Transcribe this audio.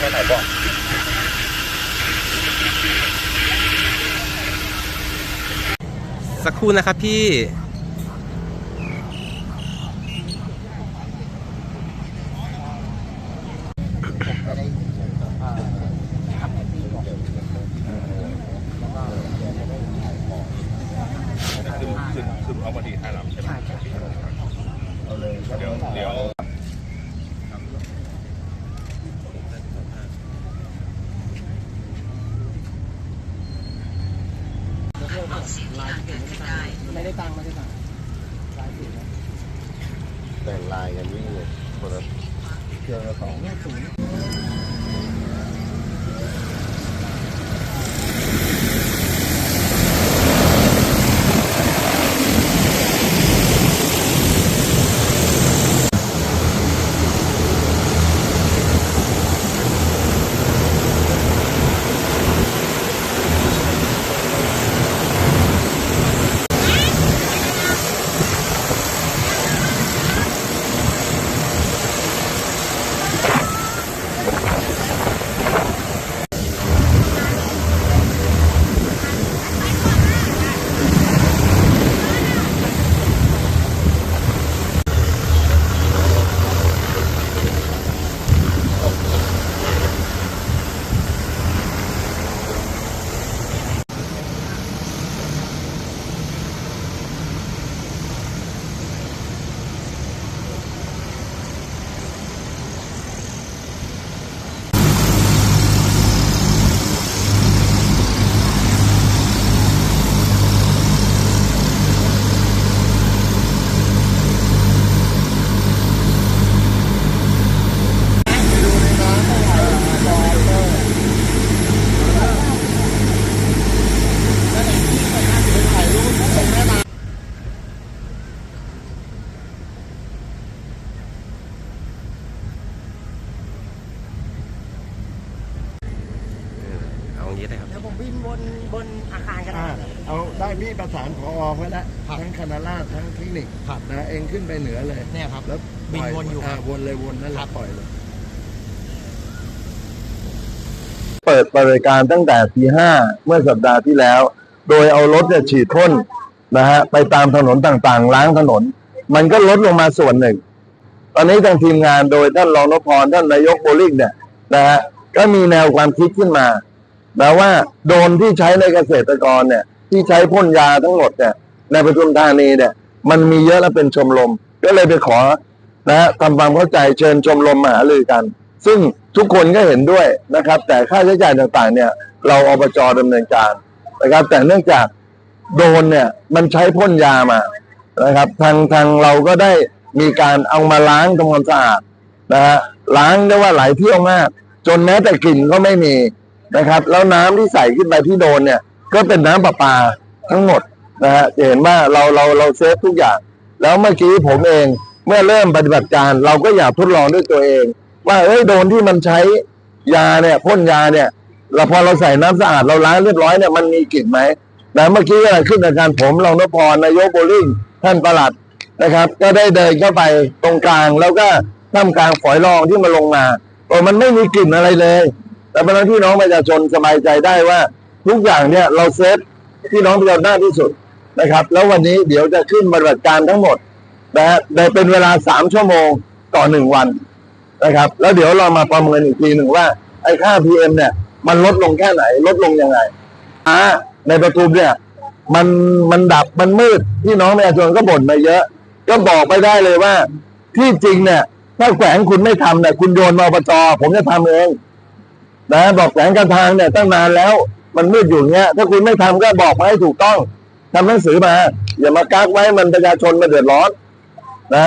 ไปไหนบ้างสักครู่นะครับพี่เอามาดีถ่ยลำใช่ไหมเดี๋ยวเดี๋ยว ไม่ได้ตังค์ไม่ได้ตังค์แต่งลายกันวิ่งเลยคนละเครื่องละสองเอา บินบนบนอาคารกันอ่าเอาได้พี่ประสานพอไว้แล้วทั้งคณะราษฎรทั้งเทคนิคนะเองขึ้นไปเหนือเลยเนี่ยครับ แล้วบินวนอยู่ครับาวนเลยวนนั่นแหละปล่อยเลย เปิดบริการตั้งแต่ตีห้าเมื่อสัปดาห์ที่แล้ว โดยเอารถเนี่ยฉีดพ่นนะฮะไปตามถนนต่างๆ ล้างถนน มันก็ลดลงมาส่วนหนึ่ง ตอนนี้ทางทีมงานโดยท่านรองนพพรท่านนายกโบลิ่งเนี่ยนะฮะก็มีแนวความคิดขึ้นมา แปลว่าโดนที่ใช้ในเกษตรกรเนี่ย ที่ใช้พ่นยาทั้งหมดเนี่ยในปทุมธานีเนี่ย มันมีเยอะและเป็นชมรม ก็เลยไปขอนะทำความเข้าใจเชิญชมรมมาหารือกัน ซึ่งทุกคนก็เห็นด้วยนะครับ แต่ค่าใช้จ่ายต่างๆ เนี่ย เราอบจดำเนินการนะครับ แต่เนื่องจากโดนเนี่ยมันใช้พ่นยามานะครับ ทางทางเราก็ได้มีการเอามาล้างทำความสะอาดนะฮะล้างได้ว่าหลายเที่ยวมาก จนแม้แต่กลิ่นก็ไม่มี นะครับ แล้วน้ำที่ใส่ขึ้นไปที่โดนเนี่ย ก็เป็นน้ำประปาทั้งหมดนะฮะจะเห็นว่าเราเราเราเซฟทุกอย่าง แล้วเมื่อกี้ผมเองเมื่อเริ่มปฏิบัติการเราก็อยากทดลองด้วยตัวเอง ว่าเอ้ยโดนที่มันใช้ยาเนี่ยพ่นยาเนี่ยเราพอเราใส่น้ำสะอาดเราล้างเรียบร้อยเนี่ยมันมีกลิ่นไหมแต่เมื่อกี้ก็ขึ้นอาการผมรองนพพรนายกโบลิ่งท่านประหลัดนะครับ ก็ได้เดินเข้าไปตรงกลางแล้วก็ท่ามกลางฝอยรองที่มันลงมาโอ้มันไม่มีกลิ่นอะไรเลย แต่เพราะนั้นพี่น้องประชาชนสบายใจได้ว่า ทุกอย่างเนี่ยเราเซฟพี่น้องประชาชนได้ที่สุดนะครับ แล้ววันนี้เดี๋ยวจะขึ้นปฏิบัติการทั้งหมดนะฮะในเป็นเวลาสามชั่วโมงต่อหนึ่งวันนะครับ แล้วเดี๋ยวเรามาประเมินอีกทีหนึ่งว่าไอ้ค่า PM เนี่ย มันลดลงแค่ไหน ลดลงยังไงอ่าในประตูเนี่ย มันมันดับมันมืดพี่น้องประชาชนก็บ่นมาเยอะ ก็บอกไปได้เลยว่า ที่จริงเนี่ยถ้าแขวงคุณไม่ทำเนี่ยคุณโยนมาอบจผมจะทำเอง นะบอกแขวงการทางเนี่ยตั้งนานแล้ว มันมืดอยู่เงี้ย ถ้าคุณไม่ทำก็บอกมาให้ถูกต้องทำหนังสือมา อย่ามากักไว้มันประชาชนมาเดือดร้อนนะ